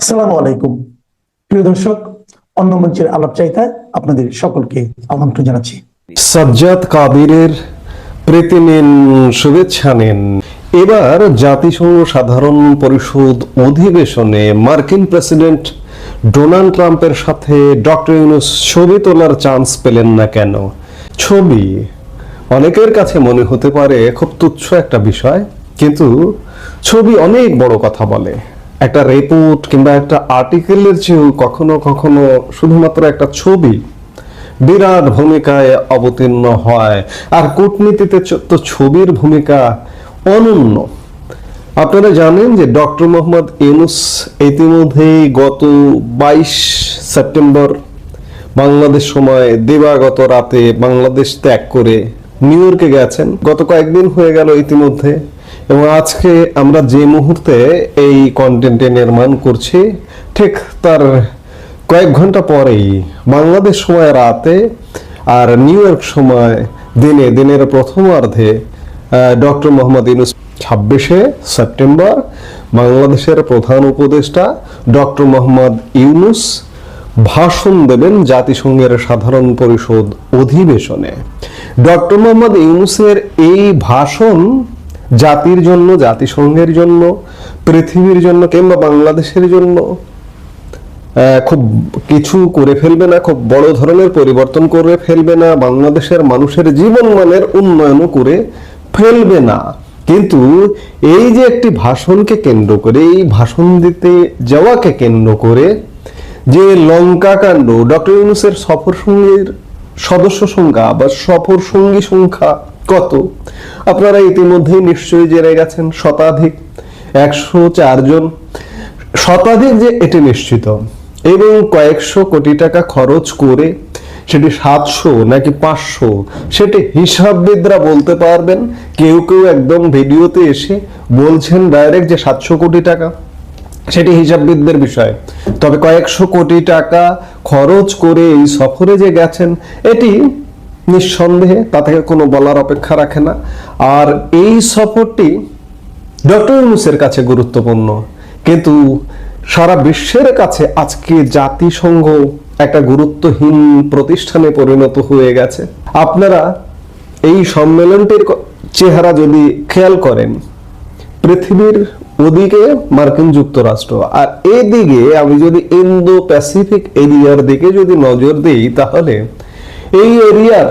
আসসালামু আলাইকুম। প্রিয় দর্শক, অন্য মঞ্চের আলাপ চাইতায় আপনাদের সকলকে আমন্ত্রণ জানাচ্ছি। সাজ্জাদ কাদিরের প্রীতি নিন শুভেচ্ছা নিন। এবার জাতিসংঘ সাধারণ পরিষদ অধিবেশনে মার্কিন প্রেসিডেন্ট ডোনাল্ড ট্রাম্পের সাথে ডক্টর ইউনুস ছবি তোলার চান্স পেলেন না কেন? ছবি অনেকের কাছে মনে হতে পারে খুব তুচ্ছ একটা বিষয়, কিন্তু ছবি অনেক বড় কথা বলে। একটা রিপোর্ট কিংবা একটা আর্টিকেলের চেয়েও কখনো কখনো শুধুমাত্র একটা ছবি বিরাট ভূমিকায় অবতীর্ণ হয়। আর কূটনীতিতে তো ছবির ভূমিকা অনন্য। আপনারা জানেন যে ডক্টর মোহাম্মদ ইউনুস ইতিমধ্যেই গত বাইশ সেপ্টেম্বর বাংলাদেশ সময় দিবাগত রাতে বাংলাদেশ ত্যাগ করে নিউ ইয়র্কে গেছেন। গত কয়েকদিন হয়ে গেল ইতিমধ্যে। এবং আজকে আমরা যে মুহূর্তে এই কন্টেন্টে নির্মাণ করছি, ঠিক তার কয়েক ঘণ্টা পরেই বাংলাদেশ সময় রাতে আর নিউ ইয়র্ক সময় দিনে, দিনের প্রথমার্ধে ডক্টর মোহাম্মদ ইউনুস ছাব্বিশে সেপ্টেম্বর বাংলাদেশের প্রধান উপদেষ্টা ডক্টর মোহাম্মদ ইউনুস ভাষণ দেবেন জাতিসংঘের সাধারণ পরিষদ অধিবেশনে। ডক্টর মোহাম্মদ ইউনুসের এই ভাষণ জাতির জন্য, জাতিসংঘের জন্য, পৃথিবীর জন্য কিংবা বাংলাদেশের জন্য খুব কিছু করে ফেলবে না, খুব বড় ধরনের পরিবর্তন করে ফেলবে না, বাংলাদেশের মানুষের জীবন মানের উন্নয়নও করে ফেলবে না। কিন্তু এই যে একটি ভাষণকে কেন্দ্র করে, এই ভাষণ দিতে যাওয়াকে কেন্দ্র করে যে লঙ্কা কাণ্ড ডক্টর ইউনুসের সফর সঙ্গীর সদস্য সংখ্যা বা সফর সঙ্গী সংখ্যা কত? আপনারা ইতিমধ্যেই নিশ্চয়ই জেনে গেছেন শতাধিক, একশো চারজন শতাধিক যে এটি নিশ্চিত, এবং কয়েকশো কোটি টাকা খরচ করে সেটি সাতশো নাকি পাঁচশো, সেটি হিসাববিদরা বলতে পারবেন। কেউ কেউ একদম ভিডিওতে এসে বলছেন ডাইরেক্ট যে সাতশো কোটি টাকা। সেটি হিসাববিদদের বিষয়। তবে কয়েকশো কোটি টাকা খরচ করে এই সফরে যে গেছেন, এটি নিঃসন্দেহে তা থেকে কোনো বলার অপেক্ষা রাখে না। আর এই সফরটি ডক্টর ইউনুসের কাছে গুরুত্বপূর্ণ। কিন্তু সারা বিশ্বের কাছে আজকে জাতিসংঘ একটা গুরুত্বহীন প্রতিষ্ঠানে পরিণত হয়ে গেছে। আপনারা এই সম্মেলনটির চেহারা যদি খেয়াল করেন, পৃথিবীর ওদিকে মার্কিন যুক্তরাষ্ট্র। আর এদিকে আমি যদি ইন্দো প্যাসিফিক এরিয়ার দিকে যদি নজর দিই, তাহলে এই এরিয়ার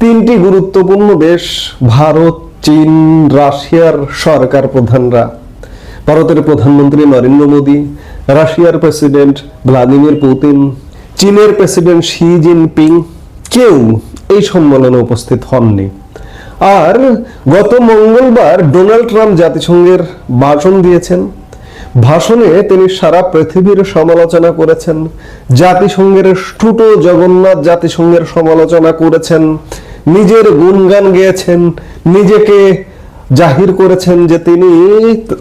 তিনটি গুরুত্বপূর্ণ দেশ ভারত, চীন, রাশিয়ার সরকার প্রধানরা। ভারতের প্রধানমন্ত্রী নরেন্দ্র মোদী, রাশিয়ার প্রেসিডেন্ট ভ্লাদিমির পুতিন, চীনের প্রেসিডেন্ট শি জিনপিং। কেউ এই সম্মেলনে উপস্থিত হননি। আর গত মঙ্গলবার ডোনাল্ড ট্রাম্প জাতিসংঘের ভাষণ দিয়েছেন। ভাষণে তিনি সারা পৃথিবীর সমালোচনা করেছেন। জাতিসংঘের স্টুট জগন্নাথ জাতিসংঘের সমালোচনা করেছেন। নিজের গুণগান গেয়েছেন। নিজেকে জাহির করেছেন যে তিনি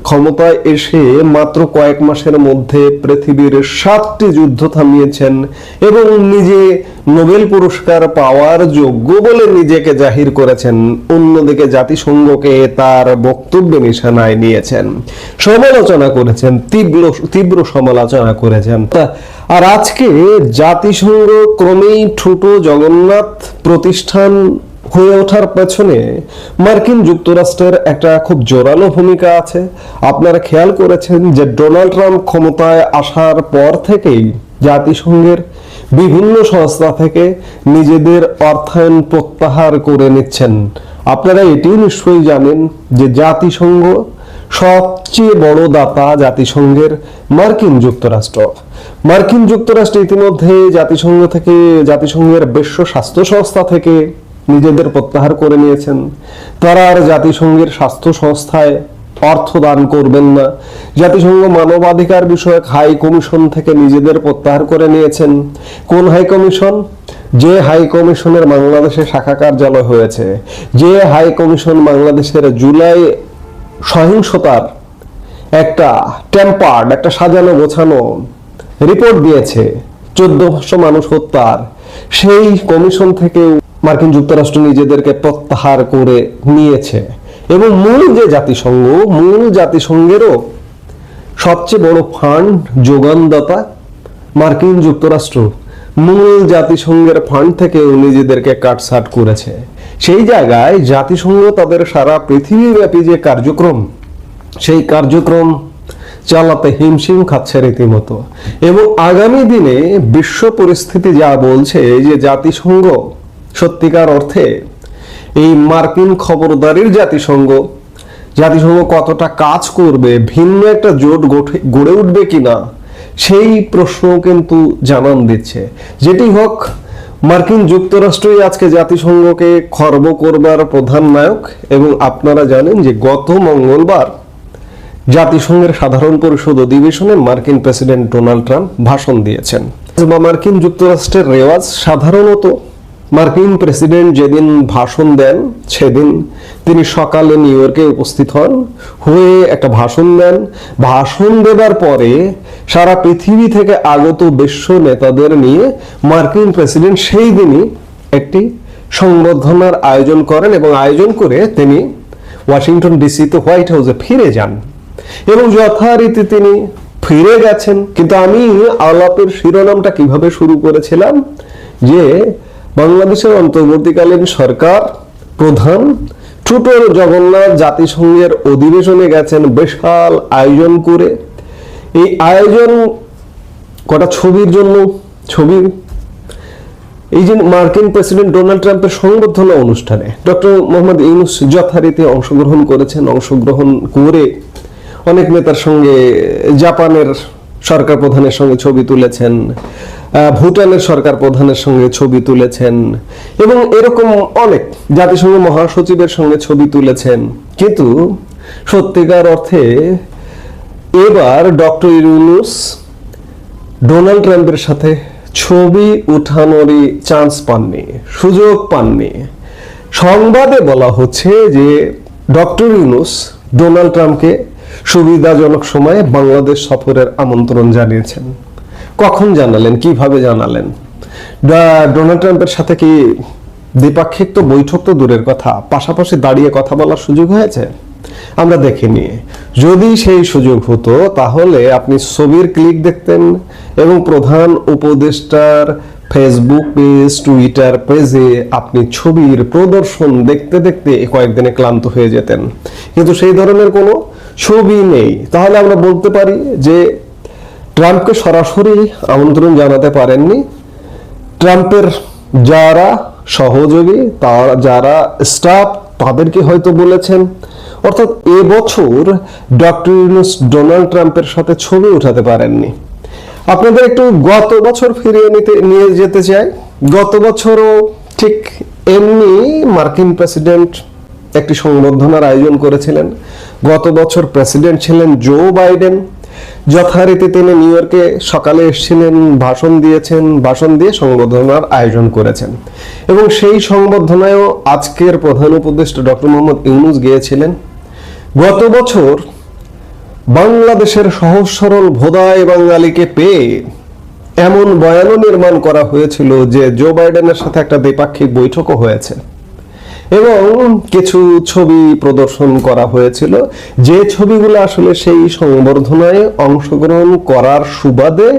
ক্ষমতায় এসে মাত্র কয়েক মাসের মধ্যে পৃথিবীর সাতটি যুদ্ধ থামিয়েছেন এবং নিজে নোবেল পুরস্কার পাওয়ার যোগ্য বলে নিজেকে জাহির করেছেন। অন্যদিকে জাতিসংঘকে তার বক্তব্যে নিশানায় নিয়েছেন। সমালোচনা করেছেন, তীব্র তীব্র সমালোচনা করেছেন। আর আজকে জাতিসংঘ ক্রমেই ঠুটো জগন্নাথ প্রতিষ্ঠান হয়ে ওঠার পেছনে মার্কিন যুক্তরাষ্ট্রের একটা খুব জোরালো ভূমিকা আছে। আপনারা খেয়াল করেছেন যে ডোনাল্ড ট্রাম্প ক্ষমতায় আসার পর থেকেই জাতিসংঘের বিভিন্ন সংস্থা থেকে নিজেদের অর্থায়ন প্রত্যাহার করে নিচ্ছেন। আপনারা এটিও নিশ্চয়ই জানেন যে জাতিসংঘ সবচেয়ে বড় দাতা জাতিসংঘের মার্কিন যুক্তরাষ্ট্র। মার্কিন যুক্তরাষ্ট্র ইতিমধ্যে জাতিসংঘ থেকে, জাতিসংঘের বিশ্ব স্বাস্থ্য সংস্থা থেকে নিজেদের প্রত্যাহার করে নিয়েছেন। তারা আর জাতিসংঘের স্বাস্থ্য সংস্থায় অর্থ দান করবেন না। জাতিসংঘ মানবাধিকার বিষয়ক হাই কমিশন থেকে নিজেদের প্রত্যাহার করে নিয়েছেন। কোন হাই কমিশন? যে হাই কমিশনের বাংলাদেশে শাখা কার্যালয় হয়েছে। যে হাই কমিশন বাংলাদেশের জুলাই সহিংসতার একটা টেম্পার্ড একটা সাজানো গোছানো রিপোর্ট দিয়েছে। চোদ্দশো মানুষ হত্যার। সেই কমিশন থেকেও মার্কিন যুক্তরাষ্ট্র নিজেদেরকে প্রত্যাহার করে নিয়েছে। এবং মূল যে জাতিসংঘ, মূল জাতিসংঘেরও সবচেয়ে বড় ফান্ড যোগানদাতা মার্কিন যুক্তরাষ্ট্র। মূল জাতিসংঘের ফান্ড থেকেও নিজেদেরকে কাটসাট করেছে। সেই জায়গায় জাতিসংঘ তাদের সারা পৃথিবীব্যাপী যে কার্যক্রম, সেই কার্যক্রম চালাতে হিমশিম খাচ্ছে রীতিমতো। এবং আগামী দিনে বিশ্ব পরিস্থিতি যা বলছে যে জাতিসংঘ সত্যিকার অর্থে এই মার্কিন খবরদারির জাতিসংঘ। জাতিসংঘ কতটা কাজ করবে, ভিন্ন একটা জোট গড়ে উঠবে কিনা, সেই প্রশ্ন কিন্তু জানান দিচ্ছে। যেটি হোক, মার্কিন যুক্তরাষ্ট্রই আজকে জাতিসংঘকে খর্ব করবার প্রধান নায়ক এবং আপনারা জানেন যে গত মঙ্গলবার জাতিসংঘের সাধারণ পরিষদ অধিবেশনে মার্কিন প্রেসিডেন্ট ডোনাল্ড ট্রাম্প ভাষণ দিয়েছেন। বা মার্কিন যুক্তরাষ্ট্রের রেওয়াজ সাধারণত মার্কিন প্রেসিডেন্ট যেদিন ভাষণ দেন, সেদিন তিনি সকালে নিউ ইয়র্কে উপস্থিত হন, হয়ে একটা ভাষণ দেন। ভাষণ দেবার পরে সারা পৃথিবী থেকে আগত বিশ্ব নেতাদের নিয়ে মার্কিন প্রেসিডেন্ট সেই দিনই একটি সংবর্ধনার আয়োজন করেন এবং আয়োজন করে তিনি ওয়াশিংটন ডিসিতে হোয়াইট হাউসে ফিরে যান এবং যথারীতি তিনি ফিরে গেছেন। কিন্তু আমি আলাপের শিরোনামটা কীভাবে শুরু করেছিলাম? যে বাংলাদেশের অন্তর্বর্তীকালীন সরকার, প্রধান ছোটর জগন্নাথ জাতিসংঘের অধিবেশনে গেছেন বিশাল আয়োজন করে। এই আয়োজন কটা ছবির জন্য? ছবি এই যে মার্কিন প্রেসিডেন্ট ডোনাল্ড ট্রাম্পের সংবর্ধনা অনুষ্ঠানে ডক্টর মোহাম্মদ ইউনুস যথারীতি অংশগ্রহণ করেছেন, অংশগ্রহণ করে অনেক নেতার সঙ্গে জাপানের সরকার প্রধানের সঙ্গে ছবি তুলেছেন। ভুটানের সরকার প্রধানের সঙ্গে ছবি তুলেছেন এবং এরকম অনেক জাতিসংঘ মহাসচিবের সঙ্গে ছবি তুলেছেন। কিন্তু সত্যিকার অর্থে এবার ডক্টর ইউনুস ডোনাল্ড ট্রাম্পের সাথে ছবি উঠানোরই চান্স পাননি, সুযোগ পাননি। সংবাদে বলা হচ্ছে যে ডক্টর ইউনুস ডোনাল্ড ট্রাম্পকে সুবিধাজনক সময়ে বাংলাদেশ সফরের আমন্ত্রণ জানিয়েছেন। কখন জানালেন? কীভাবে জানালেন? ডোনাল্ড ট্রাম্পের সাথে কি দ্বিপাক্ষিক তো বৈঠক তো দূরের কথা, পাশাপাশি দাঁড়িয়ে কথা বলার সুযোগ হয়েছে? আমরা দেখিনি যদি সেই সুযোগ হতো, তাহলে আপনি ছবির ক্লিক দেখতেন এবং প্রধান উপদেষ্টার ফেসবুক পেজ, টুইটার পেজে আপনি ছবির প্রদর্শন দেখতে দেখতে কয়েকদিনে ক্লান্ত হয়ে যেতেন। কিন্তু সেই ধরনের কোনো ছবি নেই। তাহলে আমরা বলতে পারি যে ট্রাম্পকে সরাসরি আমন্ত্রণ জানাতে পারেননি। ট্রাম্পের যারা সহযোগী, তারা যারা স্টাফ, তাদেরকে হয়তো বলেছেন। অর্থাৎ এবছর ডক্টর ইউনুস ডোনাল্ড ট্রাম্পের সাথে ছবি উঠাতে পারেননি। আপনাদের একটু গত বছর ফিরিয়ে নিতে, নিয়ে যেতে চাই। গত বছরও ঠিক এমনি মার্কিন প্রেসিডেন্ট একটি সংবর্ধনার আয়োজন করেছিলেন। গত বছর প্রেসিডেন্ট ছিলেন জো বাইডেন। যথারীতি তিনি নিউ ইয়র্কে সকালে এসেছিলেন, ভাষণ দিয়েছেন, ভাষণ দিয়ে সংবর্ধনার আয়োজন করেছেন। এবং সেই সংবর্ধনায়ও আজকের প্রধান উপদেষ্টা ডক্টর মোহাম্মদ ইউনুস গিয়েছিলেন। গত বছর বাংলাদেশের সহজ সরল ভোদায় বাঙালিকে পেয়ে এমন বয়ানও নির্মাণ করা হয়েছিল যে জো বাইডেনের সাথে একটা দ্বিপাক্ষিক বৈঠকও হয়েছে। এবং কিছু ছবি প্রদর্শন করা হয়েছিল। যে ছবিগুলো আসলে সেই সংবর্ধনায় অংশগ্রহণ করার সুবাদে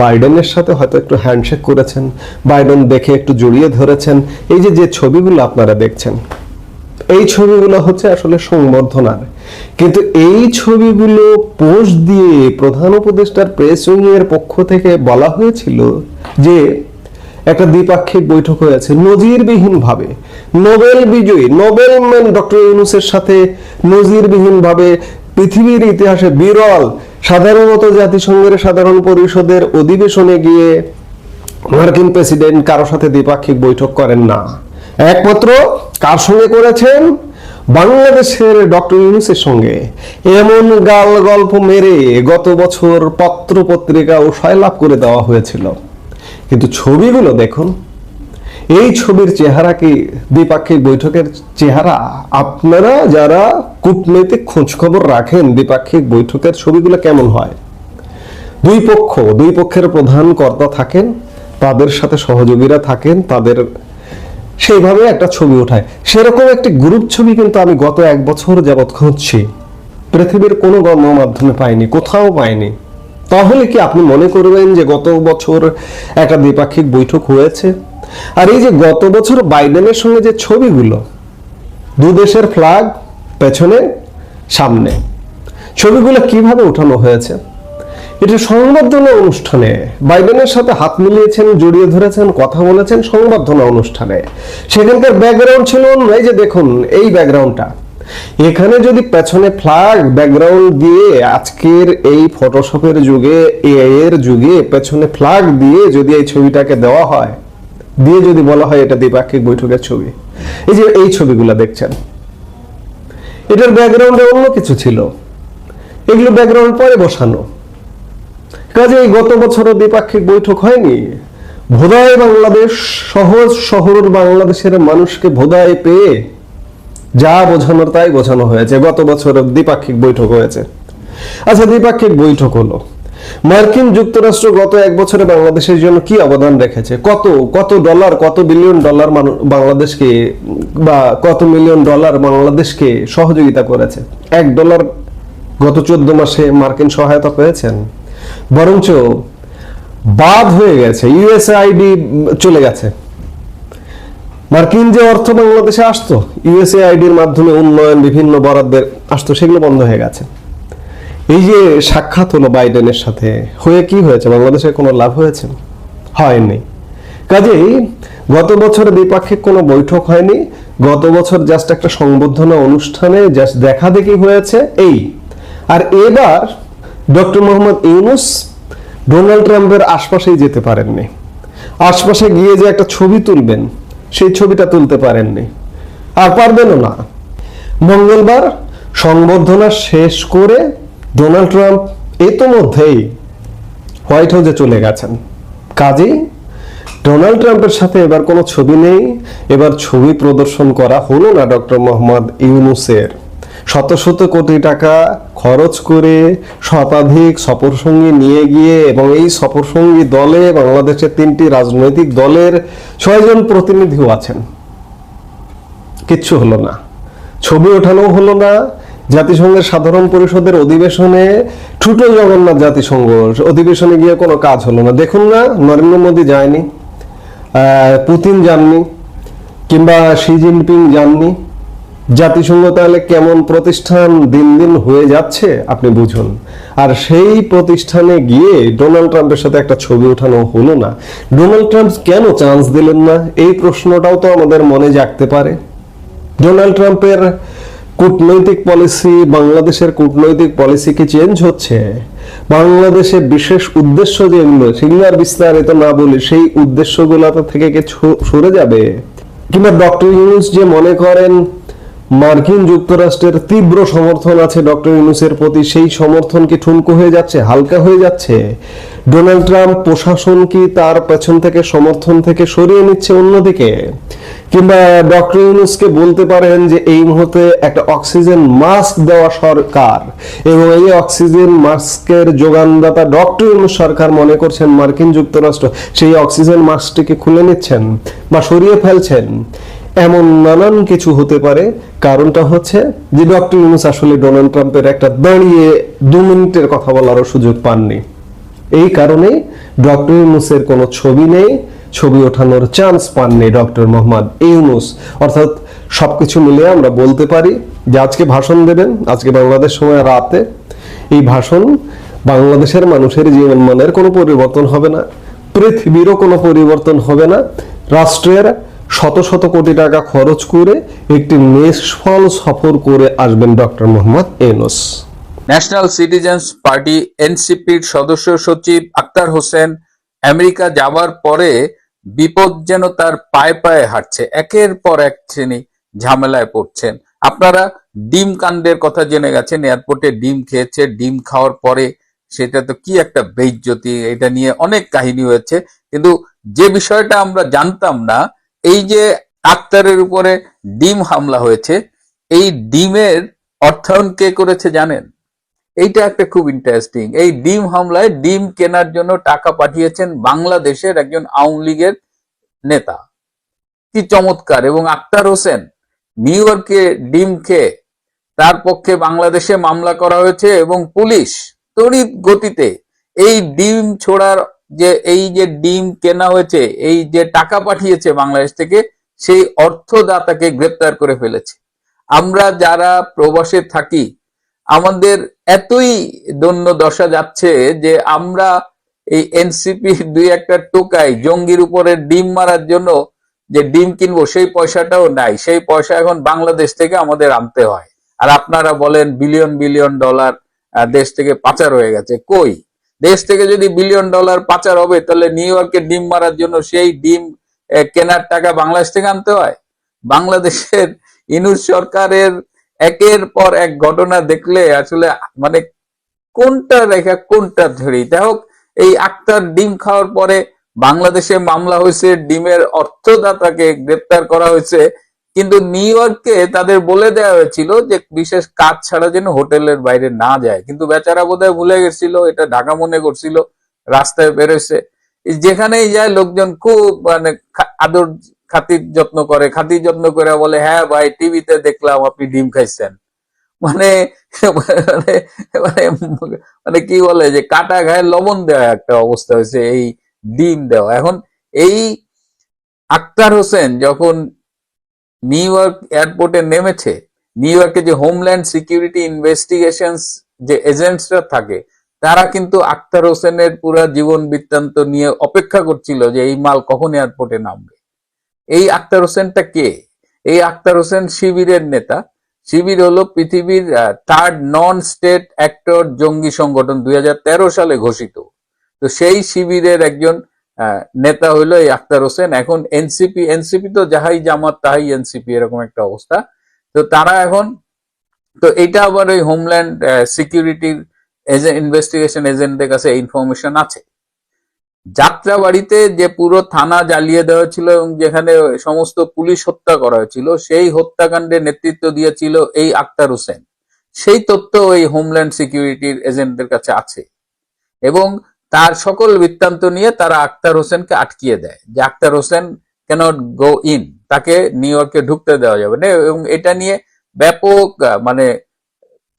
বাইডেনের সাথে হয়তো একটু হ্যান্ডশেক করেছেন, বাইডেন দেখে একটু জড়িয়ে ধরেছেন। এই যে যে ছবিগুলো আপনারা দেখছেন, এই ছবিগুলো হচ্ছে আসলে সংবর্ধনার। কিন্তু এই ছবিগুলো পোস্ট দিয়ে প্রধান উপদেষ্টার প্রেস উইং এর পক্ষ থেকে বলা হয়েছিল যে, একটা দ্বিপাক্ষিক বৈঠক হয়েছে নজিরবিহীন ভাবে নোবেল বিজয়ী, নোবেল ম্যান ডক্টর ইউনুসের সাথে নজিরবিহীন ভাবে পৃথিবীর ইতিহাসে বিরল সাধারণত জাতিসংঘের সাধারণ পরিষদের অধিবেশনে গিয়ে মার্কিন প্রেসিডেন্ট কারোর সাথে দ্বিপাক্ষিক বৈঠক করেন না। একমাত্র কার সঙ্গে করেছেন? বাংলাদেশের ডক্টর ইউনুসের সঙ্গে। এমন গাল গল্প মেরে গত বছর পত্র পত্রিকা ও লাভ করে দেওয়া হয়েছিল। কিন্তু ছবিগুলো দেখুন। এই ছবির চেহারা কি দ্বিপাক্ষিক বৈঠকের চেহারা? আপনারা যারা কূটনৈতিক খোঁজ খবর রাখেন, দ্বিপাক্ষিক বৈঠকের ছবিগুলো কেমন হয়? দুই পক্ষ, দুই পক্ষের প্রধান কর্তা থাকেন, তাদের সাথে সহযোগীরা থাকেন, তাদের সেইভাবে একটা ছবি ওঠায়। সেরকম একটি গ্রুপ ছবি কিন্তু আমি গত এক বছর যাবৎ খুঁজছি। পৃথিবীর কোনো গণমাধ্যমে পাইনি, কোথাও পাইনি। তাহলে কি আপনি মনে করবেন যে গত বছর একটা দ্বিপাক্ষিক বৈঠক হয়েছে? আর এই যে গত বছর বাইডেনের সঙ্গে যে ছবিগুলো, দু দেশের ফ্ল্যাগ পেছনে, সামনে, ছবিগুলো কীভাবে উঠানো হয়েছে? এটি সংবর্ধনা অনুষ্ঠানে বাইডেনের সাথে হাত মিলিয়েছেন, জড়িয়ে ধরেছেন, কথা বলেছেন সংবর্ধনা অনুষ্ঠানে। সেখানকার ব্যাকগ্রাউন্ড ছিল অন্য, এই যে দেখুন, এই ব্যাকগ্রাউন্ডটা এখানে যদি পেছনে ফ্ল্যাগ ব্যাকগ্রাউন্ড দিয়ে আজকের এই ফটোশপের যুগে এআই এর যুগে পেছনে ফ্ল্যাগ দিয়ে যদি এই ছবিটাকে দেওয়া হয় দিয়ে যদি বলা হয় এটা দ্বিপাক্ষিক বৈঠকের ছবি। এই যে এই ছবিগুলো দেখছেন, এটার ব্যাকগ্রাউন্ডে অন্য কিছু ছিল। এগুলো ব্যাকগ্রাউন্ড পরে বসানো। কাজে এই গত বছরও দ্বিপাক্ষিক বৈঠক হয়নি। ভোদায় বাংলাদেশ, সহজ শহর বাংলাদেশের মানুষকে ভোদায় পেয়ে যা বোঝানোর তাই বোঝানো হয়েছে। গত বছর দ্বিপাক্ষিক বৈঠক হয়েছে। আচ্ছা দ্বিপাক্ষিক বৈঠক হলো। মার্কিন যুক্তরাষ্ট্র গত এক বছরে বাংলাদেশের জন্য কি অবদান রেখেছে? কত কত ডলার, কত বিলিয়ন ডলার বাংলাদেশকে, বা কত মিলিয়ন ডলার বাংলাদেশকে সহযোগিতা করেছে? এক ডলার গত চোদ্দ মাসে মার্কিন সহায়তা পেয়েছেন। বরঞ্চ বাদ হয়ে গেছে, ইউএসআইডি চলে গেছে। মার্কিন যে অর্থ বাংলাদেশে আসতো ইউএসএ আইডির মাধ্যমে উন্নয়ন, বিভিন্ন বরাদ্দের আসতো, সেগুলো বন্ধ হয়ে গেছে। এই যে সাক্ষাৎ হলো বাইডেনের সাথে, হয়ে কি হয়েছে? বাংলাদেশের কোনো লাভ হয়েছে? হয়নি। কাজেই গত বছর দ্বিপাক্ষিক কোনো বৈঠক হয়নি। গত বছর জাস্ট একটা সংবর্ধনা অনুষ্ঠানে জাস্ট দেখা দেখি হয়েছে, এই। আর এবার ডক্টর মোহাম্মদ ইউনুস ডোনাল্ড ট্রাম্পের আশপাশেই যেতে পারেননি। আশপাশে গিয়ে যে একটা ছবি তুলবেন, সেই ছবিটা তুলতে পারেননি। আর পারবেনও না। মঙ্গলবার সংবর্ধনা শেষ করে ডোনাল্ড ট্রাম্প ইতোমধ্যেই হোয়াইট হাউসে চলে গেছেন। কাজেই ডোনাল্ড ট্রাম্পের সাথে এবার কোনো ছবি নেই। এবার ছবি প্রদর্শন করা হলো না ডক্টর মোহাম্মদ ইউনুসের। শত শত কোটি টাকা খরচ করে শতাধিক সফরসঙ্গী নিয়ে গিয়ে এবং এই সফরসঙ্গী দলে বাংলাদেশের তিনটি রাজনৈতিক দলের ছয়জন প্রতিনিধিও আছেন। কিচ্ছু হলো না। ছবি ওঠানো হলো না। জাতিসংঘের সাধারণ পরিষদের অধিবেশনে ঠুটো জগন্নাথ জাতিসংঘ, অধিবেশনে গিয়ে কোনো কাজ হলো না। দেখুন না, নরেন্দ্র মোদী যায়নি পুতিন যাননি, কিংবা শি জিনপিং যাননি। জাতিসংঘ তাহলে কেমন প্রতিষ্ঠান দিন দিন হয়ে যাচ্ছে, আপনি বুঝুন। আর সেই প্রতিষ্ঠানে গিয়ে ডোনাল্ড ট্রাম্পের সাথে একটা ছবি ওঠানো হলো না। ডোনাল্ড ট্রাম্প কেন চান্স দিলেন না? এই প্রশ্নটাও তো আমাদের মনে জাগতে পারে। ডোনাল্ড ট্রাম্পের কূটনৈতিক পলিসি, বাংলাদেশের কূটনৈতিক পলিসি কি চেঞ্জ হচ্ছে? বাংলাদেশে বিশেষ উদ্দেশ্য যেগুলো সেগুলো আর বিস্তারিত না বলে সেই উদ্দেশ্যগুলো থেকে কি সরে যাবে? কিংবা ডক্টর ইউনুস যে মনে করেন মার্কিন যুক্তরাষ্ট্রের তীব্র সমর্থন আছে ডক্টর ইউনুসের প্রতি, সেই সমর্থন কি ঠুনকো হয়ে যাচ্ছে, হালকা হয়ে যাচ্ছে? ডোনাল্ড ট্রাম্প প্রশাসন কি তার পেছন থেকে সমর্থন থেকে সরিয়ে নিচ্ছে অন্যদিকে? কিংবা ডক্টর ইউনুসকে বলতে পারেন যে এই মুহূর্তে একটা অক্সিজেন মাস্ক দেওয়া সরকার। এবং এই অক্সিজেন মাস্কের যোগানদাতা ডক্টর ইউনুস সরকার মনে করছেন মার্কিন যুক্তরাষ্ট্র সেই অক্সিজেন মাস্কটিকে খুলে নিচ্ছেন বা সরিয়ে ফেলছেন। এমন নানান কিছু হতে পারে। কারণটা হচ্ছে যে ডক্টর ইউনুস আসলে ডোনাল্ড ট্রাম্পের একটা দাঁড়িয়ে দু মিনিটের কথা বলারও সুযোগ পাননি। এই কারণে ডক্টর ইউনুসের কোনো ছবি নেই। ছবি ওঠানোর চান্স পাননি ডক্টর মোহাম্মদ ইউনুস। অর্থাৎ সবকিছু মিলিয়ে আমরা বলতে পারি যে আজকে ভাষণ দেবেন, আজকে বাংলাদেশ সময় রাতে। এই ভাষণ বাংলাদেশের মানুষের জীবনমানের কোনো পরিবর্তন হবে না, পৃথিবীরও কোনো পরিবর্তন হবে না। রাষ্ট্রের শত শত কোটি টাকা খরচ করে একটি নিষ্ফল সফর করে আসবেন doctor Mohammad Yunus. National citizens party এনসিপির সদস্য সচিব আক্তার হোসেন আমেরিকা যাবার পরে বিপদ যেন তার পায়ে পায়ে হাঁটছে, একের পর এক শ্রেণি ঝামেলায় পড়ছেন। আপনারা ডিম কাণ্ডের কথা জেনে গেছেন, এয়ারপোর্টে ডিম খেয়েছে, ডিম খাওয়ার পরে সেটা তো কি একটা বেইজ্জতি এটা নিয়ে অনেক কাহিনী হয়েছে। কিন্তু যে বিষয়টা আমরা জানতাম না, এই যে আক্তারের উপরে ডিম হামলা হয়েছে, এই ডিমের অর্থায়ন কে করেছে জানেন? এইটা একটা খুব ইন্টারেস্টিং এই ডিম হামলায় ডিম কেনার জন্য টাকা পাঠিয়েছেন বাংলাদেশের একজন আওয়ামী লীগের নেতা। কি চমৎকার! এবং আক্তার হোসেন, নিউ ইয়র্কে ডিম খেয়ে তার পক্ষে বাংলাদেশে মামলা করা হয়েছে এবং পুলিশ তড়িৎ গতিতে এই ডিম ছোড়ার যে, এই যে ডিম কেনা হয়েছে, এই যে টাকা পাঠিয়েছে বাংলাদেশ থেকে, সেই অর্থদাতাকে গ্রেপ্তার করে ফেলেছে। আমরা যারা প্রবাসে থাকি আমাদের এতই দন্য দশা যাচ্ছে যে আমরা এই এনসিপি দুই একটা টোকাই জঙ্গির উপরে ডিম মারার জন্য যে ডিম কিনবো, সেই পয়সাটাও নাই। সেই পয়সা এখন বাংলাদেশ থেকে আমাদের আনতে হয়। আর আপনারা বলেন বিলিয়ন বিলিয়ন ডলার দেশ থেকে পাচার হয়ে গেছে। কই? দেশ থেকে যদি বিলিয়ন ডলার পাচার হবে, তাহলে নিউ ইয়র্কে ডিম মারার জন্য সেই ডিম কেনার টাকা বাংলাদেশ থেকে আনতে হয়? বাংলাদেশের ইনুস সরকারের একের পর এক ঘটনা দেখলে আসলে মানে কোনটা রেখা, কোনটা ধরি? যাই হোক, এই আক্তার ডিম খাওয়ার পরে বাংলাদেশে মামলা হয়েছে, ডিমের অর্থদাতাকে গ্রেপ্তার করা হয়েছে। কিন্তু নিউ ইয়র্কে তাদের বলে দেওয়া হয়েছিল যে বিশেষ কাজ ছাড়া যেন হোটেলের বাইরে না যায়। কিন্তু বেচারা বোধহয় ভুলে গেছিল, এটা ঢাকা মনে করছিল, রাস্তায় বেরোছে যেখানেই যায় লোকজন খুব মানে আদর খাতির যত্ন করে, খাতির যত্ন করে বলে হ্যাঁ ভাই, টিভিতে দেখলাম আপনি ডিম খাইছেন। মানে মানে মানে মানে কি বলে যে, কাটা গায়ে লবণ দেওয়া একটা অবস্থা হয়েছে, এই ডিম দেওয়া। এখন এই আক্তার হোসেন যখন নিউ ইয়র্ক এয়ারপোর্টে নেমেছে, নিউ ইয়র্কে যে হোমল্যান্ড সিকিউরিটি ইনভেস্টিগেশন যে এজেন্টসরা থাকে, তারা কিন্তু আক্তার হোসেনের পুরা জীবন বৃত্তান্ত নিয়ে অপেক্ষা করছিল যে, এই মাল কখন এয়ারপোর্টে নামবে? এই আক্তার হোসেনটা কে? এই আক্তার হোসেন শিবিরের নেতা। শিবির হলো পৃথিবীর থার্ড নন স্টেট অ্যাক্টর জঙ্গি সংগঠন দুই হাজার তেরো সালে ঘোষিত। তো সেই শিবিরের একজন নেতা হইল এই আক্তার হোসেন। এখন এনসিপি এনসিপি তো যাহাই জামাত, তাহাই এনসিপি এরকম একটা অবস্থা। তো তারা এখন, তো এটা আবার ওই হোমল্যান্ড সিকিউরিটির ইনভেস্টিগেশন এজেন্টদের কাছে ইনফরমেশন আছে। যাত্রাবাড়িতে যে পুরো থানা জ্বালিয়ে দেওয়া ছিল এবং যেখানে সমস্ত পুলিশ হত্যা করা হয়েছিল, সেই হত্যাকাণ্ডে নেতৃত্ব দিয়েছিল এই আক্তার হোসেন। সেই তথ্য ওই হোমল্যান্ড সিকিউরিটির এজেন্টদের কাছে আছে এবং তার সকল বৃত্তান্ত নিয়ে তারা আক্তার হোসেনকে আটকিয়ে দেয় যে Akhtar Hossain can't go in তাকে নিউ ইয়র্কে ঢুকতে দেওয়া যাবে না এবং এটা নিয়ে ব্যাপক মানে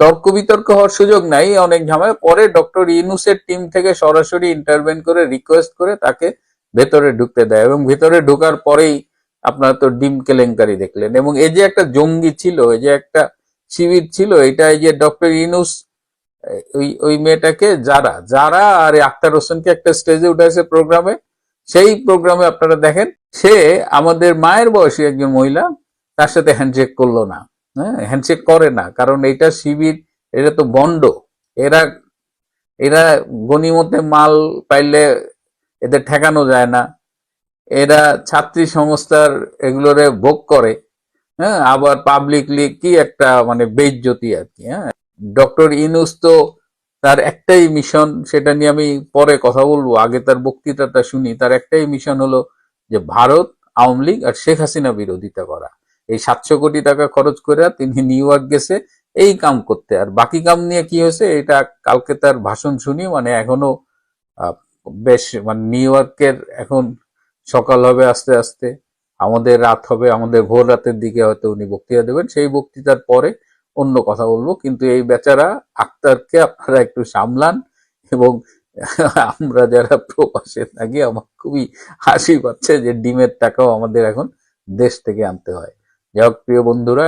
তর্ক বিতর্ক হওয়ার সুযোগ নাই, অনেক ঝামেলা। পরে ডক্টর ইনুসের টিম থেকে সরাসরি ইন্টারভেন করে রিকোয়েস্ট করে তাকে ভেতরে ঢুকতে দেয় এবং ভেতরে ঢোকার পরেই আপনারা তো ডিম কেলেঙ্কারি দেখলেন। এবং এই যে একটা জঙ্গি ছিল, এই যে একটা শিবির ছিল এটা এই যে ডক্টর ইনুস ওই ওই মেয়েটাকে যারা যারা আর আক্তার হোসেনকে একটা স্টেজে উঠেছে প্রোগ্রামে সেই প্রোগ্রামে আপনারা দেখেন, সে আমাদের মায়ের বয়সী একজন মহিলা, তার সাথে হ্যান্ডশেক করল না। হ্যাঁ হ্যান্ডশেক করে না। কারণ এটা শিবির, এটা তো বন্ড। এরা এরা গণিমতে মাল পাইলে এদের ঠেকানো যায় না। এরা ছাত্রী সংস্থার এগুলোরে ভোগ করে। হ্যাঁ আবার পাবলিকলি কি একটা মানে বেইজ্জতি আর কি হ্যাঁ। ডক্টর ইনুস তো তার একটাই মিশন সেটা নিয়ে আমি পরে কথা বলব। আগে তার বক্তৃতাটা শুনি। তার একটাই মিশন হলো যে ভারত আওয়ামী লীগ আর শেখ হাসিনা বিরোধিতা করা। এই সাতশো কোটি টাকা খরচ করে তিনি নিউ ইয়র্ক গেছে, এই কাম করতে। আর বাকি কাম নিয়ে কি হয়েছে, এটা কালকে তার ভাষণ শুনি মানে এখনও বেশ মানে নিউ ইয়র্কের এখন সকাল হবে আস্তে আস্তে, আমাদের রাত হবে, আমাদের ভোর রাতের দিকে হয়তো উনি বক্তৃতা দেবেন, সেই বক্তৃতার পরে অন্য কথা বলব। কিন্তু এই বেচারা আক্তারকে আপনারা একটু সামলান এবং আমরা যারা প্রবাসে থাকি, আমার খুবই হাসি পাচ্ছে যে ডিমের টাকাও আমাদের এখন দেশ থেকে আনতে হয়। যাই হোক প্রিয় বন্ধুরা